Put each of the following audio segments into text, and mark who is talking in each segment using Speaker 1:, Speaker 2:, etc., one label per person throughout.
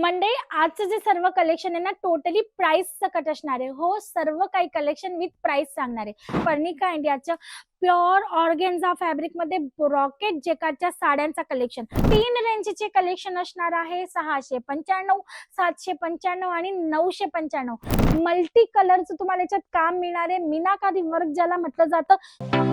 Speaker 1: मंडई आजचं जे सर्व कलेक्शन आहे ना टोटली प्राइस सकट असणार आहे. हो सर्व काही कलेक्शन विथ प्राइस सांगणार आहे. पर्णिका इंडियाचं प्युअर ऑर्गेन्झा फॅब्रिकमध्ये रॉकेट जेकाच्या साड्यांचा कलेक्शन तीन रेंजचे कलेक्शन असणार आहे सहाशे पंच्याण्णव सातशे पंच्याण्णव आणि नऊशे पंच्याण्णव. मल्टी कलरचं तुम्हाला याच्यात काम मिळणार आहे. मीनाकारी वर्क ज्याला म्हटलं जातं.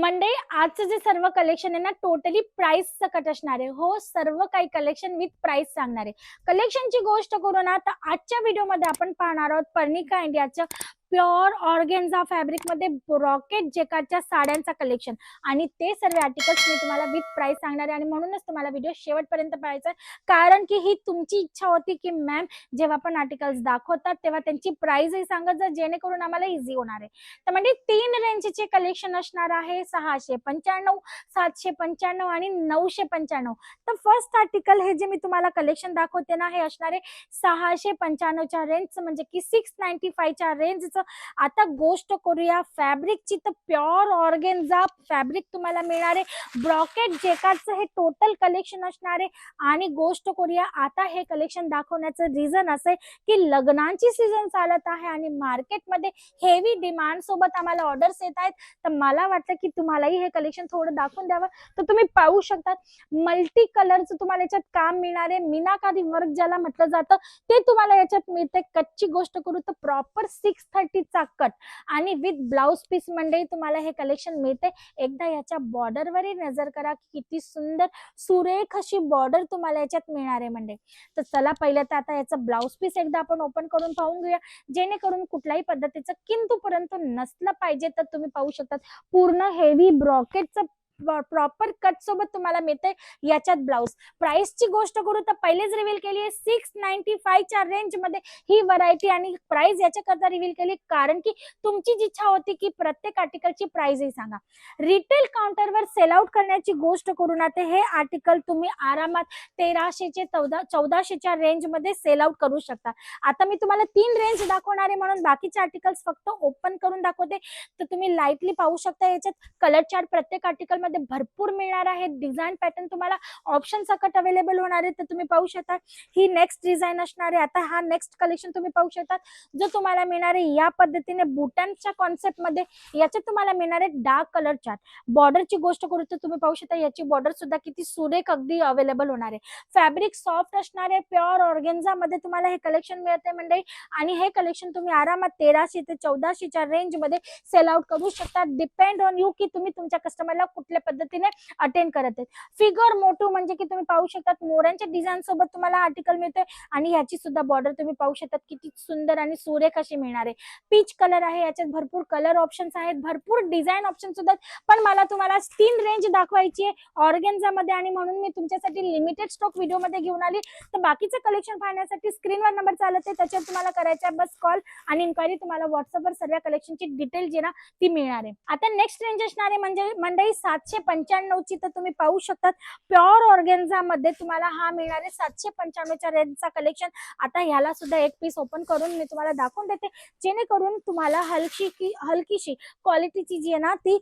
Speaker 1: मंडळी आजचं जे सर्व कलेक्शन आहे ना टोटली प्राइस सकट असणार आहे. हो सर्व काही कलेक्शन विथ प्राइस सांगणार आहे. कलेक्शनची गोष्ट करू ना तर आजच्या व्हिडिओमध्ये आपण पाहणार आहोत पर्णिका इंडियाचं प्युअर ऑर्गेन्झा फॅब्रिकमध्ये रॉकेट जेकाच्या साड्यांचा कलेक्शन. आणि ते सर्व आर्टिकल्स मी तुम्हाला विथ प्राइस सांगणार आहे आणि म्हणूनच तुम्हाला व्हिडिओ शेवटपर्यंत पाहायचा आहे. कारण की ही तुमची इच्छा होती की मॅम जेव्हा पण आर्टिकल्स दाखवतात तेव्हा त्यांची प्राइसही सांगत जा जेणेकरून आम्हाला इझी होणार आहे. तर म्हणजे तीन रेंजचे कलेक्शन असणार आहे सहाशे पंच्याण्णव सातशे पंच्याण्णव आणि नऊशे पंच्याण्णव. तर फर्स्ट आर्टिकल हे जे मी तुम्हाला कलेक्शन दाखवते ना हे असणारे सहाशे पंच्याण्णवच्या रेंजचं म्हणजे की सिक्स नाईन्टी फायच्या रेंजचं आता गोष्ट करूया. फॅब्रिकची तर प्युअर ऑर्गेन्झा फॅब्रिक तुम्हाला मिळणार. आहे ब्रॉकेट जेकाचं हे टोटल कलेक्शन असणार. आहे आणि गोष्ट करूया आता हे कलेक्शन दाखवण्याचं रिझन असं आहे की लग्नांची सीझन चालत आहे आणि मार्केटमध्ये हेवी डिमांड सोबत आम्हाला ऑर्डर्स येत आहेत. तर मला वाटतं की तुम्हालाही हे कलेक्शन थोडं दाखवून द्यावं. तर तुम्ही पाहू शकतात मल्टी कलरचं तुम्हाला याच्यात काम मिळणार. आहे मीनाकारी वर्क ज्याला म्हटलं जातं ते तुम्हाला याच्यात मिळते कच्ची गोष्ट करू तर प्रॉपर सिक्स थर्टीचा कट. आणि विथ ब्लाउज पीस मंडई तुम्हाला हे कलेक्शन मिळते एकदा याच्या बॉर्डरवरही नजर करा की किती सुंदर सुरेख अशी बॉर्डर तुम्हाला याच्यात मिळणार आहे म्हणजे तर चला पहिलं तर आता याचा ब्लाउज पीस एकदा आपण ओपन करून पाहून घेऊया. जेणेकरून कुठल्याही पद्धतीचं किंतु परंतु नसलं पाहिजे तर तुम्ही पाहू शकता पूर्ण हेवी ब्रॉकेटचं प्रॉपर कट सोबत तुम्हाला मिळते याच्यात ब्लाऊज प्राइसची गोष्ट करू तर पहिलेच रिव्हील केली आहे सिक्स नाईन्टी फायच्या रेंजमध्ये ही व्हरायटी आणि प्राइस याच्याकरता रिव्हील केली कारण की तुमची जी इच्छा होती की प्रत्येक आर्टिकलची प्राइसही सांगा. रिटेल काउंटरवर सेल आउट करण्याची गोष्ट करू ना ते हे आर्टिकल तुम्ही आरामात तेराशेचे चौदा चौदाशेच्या रेंजमध्ये सेल आउट करू शकता. आता मी तुम्हाला तीन रेंज दाखवणार आहे म्हणून बाकीचे आर्टिकल्स फक्त ओपन करून दाखवते. तर तुम्ही लाईटली पाहू शकता याच्यात. कलर चार्ट प्रत्येक आर्टिकल मध्ये भरपूर मिळणार आहे. डिझाईन पॅटर्न तुम्हाला ऑप्शन सकट अवेलेबल होणार आहे तर तुम्ही पाहू शकता. ही नेक्स्ट डिझाईन असणार आहे. आता हा नेक्स्ट कलेक्शन तुम्ही पाहू शकता. जो तुम्हाला मिळणार आहे या पद्धतीने बुटांच्या कॉन्सेप्टमध्ये याच्यात तुम्हाला मिळणार आहे डार्क कलर चार्ट बॉर्डरची गोष्ट करू तर तुम्ही पाहू शकता याची बॉर्डर सुद्धा किती सुरेख अगदी अवेलेबल होणार आहे. फॅब्रिक सॉफ्ट असणार आहे प्युअर ऑर्गेन्झा मध्ये तुम्हाला हे कलेक्शन मिळते म्हणजे आणि हे कलेक्शन तुम्ही आरामात तेराशे ते चौदाशेच्या रेंजमध्ये सेल आउट करू शकता. डिपेंड ऑन यू की तुम्ही तुमच्या कस्टमरला कुठल्या पद्धतीने अटेंड करत आहेत. फिगर मोटू म्हणजे की तुम्ही पाहू शकतात मोरांच्या डिझाईन सोबत तुम्हाला आर्टिकल मिळतोय आणि ह्याची सुद्धा बॉर्डर तुम्ही पाहू शकतात किती सुंदर आणि सुरेख अशी मिळणार आहे. पीच कलर आहे याच्यात भरपूर कलर ऑप्शन्स आहेत भरपूर डिझाईन ऑप्शन सुद्धा आहेत. पण मला तुम्हाला तीन रेंज दाखवायची आहे ऑर्गेन्झा मध्ये आणि म्हणून मी तुमच्यासाठी लिमिटेड स्टॉक व्हिडिओमध्ये घेऊन आली. तर बाकीचं कलेक्शन पाहण्यासाठी स्क्रीनवर नंबर चालत आहे त्याच्यावर तुम्हाला करायचा आहे बस कॉल आणि इन्क्वायरी तुम्हाला व्हॉट्सअपवर सर्व कलेक्शनची डिटेल जी ना ती मिळणार आहे. आता नेक्स्ट रेंज असणार आहे म्हणजे मंडई सातशे पंच्याण्णव ची तर तुम्ही पाहू शकतात. प्युअर ऑर्गेन्झा मध्ये तुम्हाला हा मिळणार आहे सातशे पंच्याण्णवच्या रेंजचा कलेक्शन आता ह्याला सुद्धा एक पीस ओपन करून मी तुम्हाला दाखवून देते. जेणेकरून तुम्हाला हलकी की हलकीशी क्वालिटीची जी आहे ना ती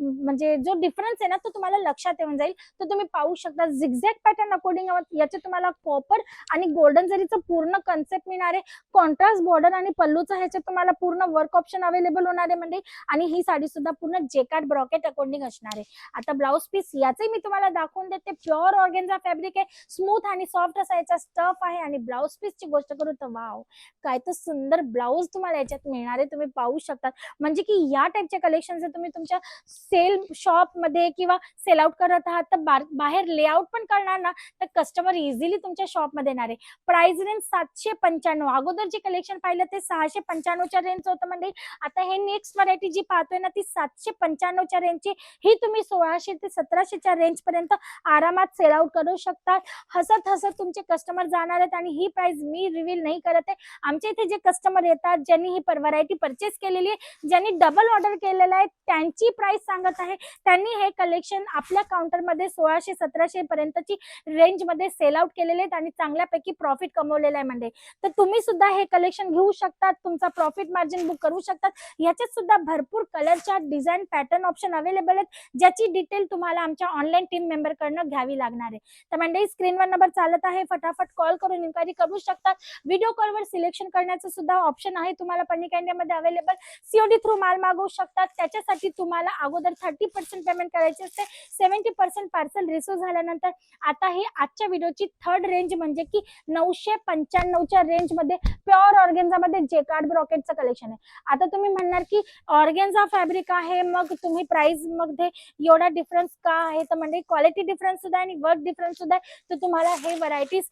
Speaker 1: म्हणजे जो डिफरन्स आहे ना तो तुम्हाला लक्षात येऊन जाईल. तर तुम्ही पाहू शकता झिगझॅग पॅटर्न अकॉर्डिंग याचे तुम्हाला कॉपर आणि गोल्डन जरीचं पूर्ण कन्सेप्ट मिळणार आहे कॉन्ट्रास्ट बॉर्डर आणि पल्लूचं ह्याच्यात तुम्हाला पूर्ण वर्क ऑप्शन अवेलेबल होणार आहे म्हणजे आणि ही साडी सुद्धा पूर्ण जेकार्ड ब्रॉकेट अकॉर्डिंग असणार. आहे आता ब्लाऊज पीस याचे मी तुम्हाला दाखवून देते. प्युअर ऑर्गेनचा फॅब्रिक आहे. स्मूथ आणि सॉफ्ट असा याचा स्टफ आहे. आणि ब्लाऊज पीसची गोष्ट करू तर वाव काय तर सुंदर ब्लाऊज तुम्हाला याच्यात मिळणार आहे. तुम्ही पाहू शकता. म्हणजे की या टाईपचे कलेक्शन जर तुम्ही तुमच्या सेल शॉपमध्ये किंवा सेल आउट करत आहात तर बाहेर लेआउट पण करणार ना तर कस्टमर इझिली तुमच्या शॉपमध्ये येणार आहे. प्राइस रेंज सातशे पंच्याण्णव. अगोदर जे कलेक्शन पाहिलं ते सहाशे पंच्याण्णवच्या रेंज होतं म्हणजे आता हे नेक्स्ट व्हरायटी जी पाहतोय ना ती सातशे पंच्याण्णवच्या रेंजची ही तुम्ही तुम्ही सोळाशे ते सतराशेच्या रेंज पर्यंत आरामात सेल आउट करू शकता हसत हसत तुमचे कस्टमर जाणार आहेत आणि ही प्राइस मी रिव्हील नाही करत आहे. आमच्या इथे जे कस्टमर येतात ज्यांनी ही व्हरायटी परचेस केलेली आहे ज्यांनी डबल ऑर्डर केलेलं आहे त्यांची प्राइस सांगत आहे. त्यांनी हे कलेक्शन आपल्या काउंटरमध्ये सोळाशे सतराशे पर्यंतची रेंजमध्ये सेल आउट केलेले आहेत आणि चांगल्यापैकी प्रॉफिट कमवलेला आहे म्हणजे. तर तुम्ही सुद्धा हे कलेक्शन घेऊ शकतात तुमचा प्रॉफिट मार्जिन बुक करू शकतात. याच्यात सुद्धा भरपूर कलरच्या डिझाईन पॅटर्न ऑप्शन अवेलेबल आहेत. ज्याची डिटेल तुम्हाला आमच्या ऑनलाईन टीम मेंबर कडनं घ्यावी लागणार आहे. तर मंडळी स्क्रीनवर नंबर चालत आहे. फटाफट कॉल करून इन्क्वायरी करू शकतात. व्हिडिओ कॉलवर सिलेक्शन करण्याचं सुद्धा ऑप्शन आहे. तुम्हाला पन्नी कॅन्डियामध्ये अवेलेबल सीओडी थ्रू माल मागवू शकतात. त्याच्यासाठी तुम्हाला अगोदर थर्टी पर्सेंट पेमेंट करायचे असते. सेव्हन्टी पर्सेंट पार्सल रिसिव्ह झाल्यानंतर आता ही आजच्या व्हिडिओची थर्ड रेंज म्हणजे की नऊशे पंच्याण्णवच्या रेंजमध्ये प्युअर ऑर्गेन्झामध्ये जे कार्ड ब्रॉकेटचं कलेक्शन आहे. आता तुम्ही म्हणणार की ऑर्गेन्झा फॅब्रिक आहे मग तुम्ही प्राइसमध्ये एवढा डिफरन्स का आहे? तर म्हणजे क्वालिटी डिफरन्स सुद्धा आणि वर्क डिफरन्स सुद्धा आहे. तर तुम्हाला हे व्हरायटीज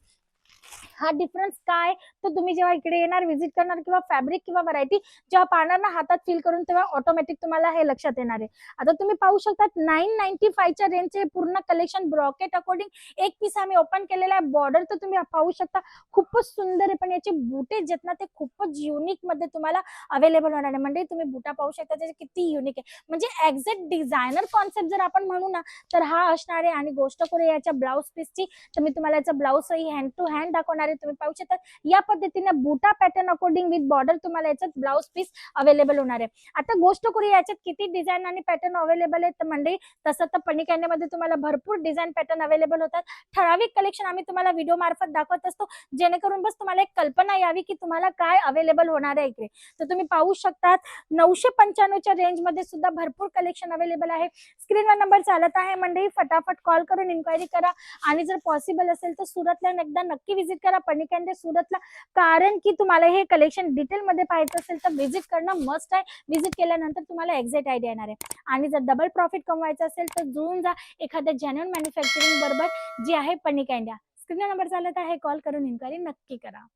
Speaker 1: हा डिफरन्स काय? तर तुम्ही जेव्हा इकडे येणार व्हिजिट करणार किंवा फॅब्रिक किंवा व्हरायटी जेव्हा पाहणार ना हातात फील करून तेव्हा ऑटोमॅटिक तुम्हाला हे लक्षात येणार आहे. आता तुम्ही पाहू शकता नाईन नाईन्टी फायच्या रेंजचे पूर्ण कलेक्शन ब्रॉकेट अकॉर्डिंग एक पीस आम्ही ओपन केलेला आहे. बॉर्डर तर तुम्ही पाहू शकता खूपच सुंदर आहे. पण याचे बुटे जे आहेत ना ते खूपच युनिकमध्ये तुम्हाला अवेलेबल होणार आहे. म्हणजे तुम्ही बुटा पाहू शकता त्याचे किती युनिक आहे. म्हणजे एक्झॅक्ट डिझायनर कॉन्सेप्ट जर आपण म्हणू ना तर हा असणार आहे. आणि गोष्ट करू याच्या ब्लाऊज पीसची तर मी तुम्हाला याचा ब्लाऊज हँड टू हँड दाखवणार आहे तुम्ही पाहू शकता. या पद्धतीने बुटा पॅटर्न अकॉर्डिंग विथ बॉर्डर तुम्हाला याच्यात ब्लाऊज पीस अवेलेबल होणार आहे. आता गोष्ट करूया याच्यात किती डिझाईन आणि पॅटर्न अवेलेबल आहेत तर म्हणजे तसं तर पन्नी तुम्हाला भरपूर डिझाईन पॅटर्न अवेलेबल होतात. ठराविक कलेक्शन आम्ही तुम्हाला व्हिडिओ मार्फत दाखवत असतो. जेणेकरून बस तुम्हाला एक कल्पना यावी की तुम्हाला काय अवेलेबल होणार आहे इकडे. तर तुम्ही पाहू शकतात नऊशे पंच्याण्णवच्या रेंजमध्ये सुद्धा भरपूर कलेक्शन अवेलेबल आहे. स्क्रीनवर नंबर चालत आहे मंडळी. फटाफट कॉल करून इन्क्वायरी करा. आणि जर पॉसिबल असेल तर सुरतला एकदा नक्की नक्की व्हिजिट करा. पनिकॅन्डे सुरतला. कारण की तुम्हाला हे कलेक्शन डिटेलमध्ये पाहायचं असेल तर व्हिजिट करणं मस्ट आहे. व्हिजिट केल्यानंतर तुम्हाला एक्झॅक्ट आयडिया येणार आहे. आणि जर डबल प्रॉफिट कमवायचं असेल तर जुळून जा. एखाद्या जेन्युअन मॅन्युफॅक्चरिंग बरोबर जी आहे पनिक स्क्रीन नंबर चालत आहे. कॉल करून इन्क्वायरी नक्की करा.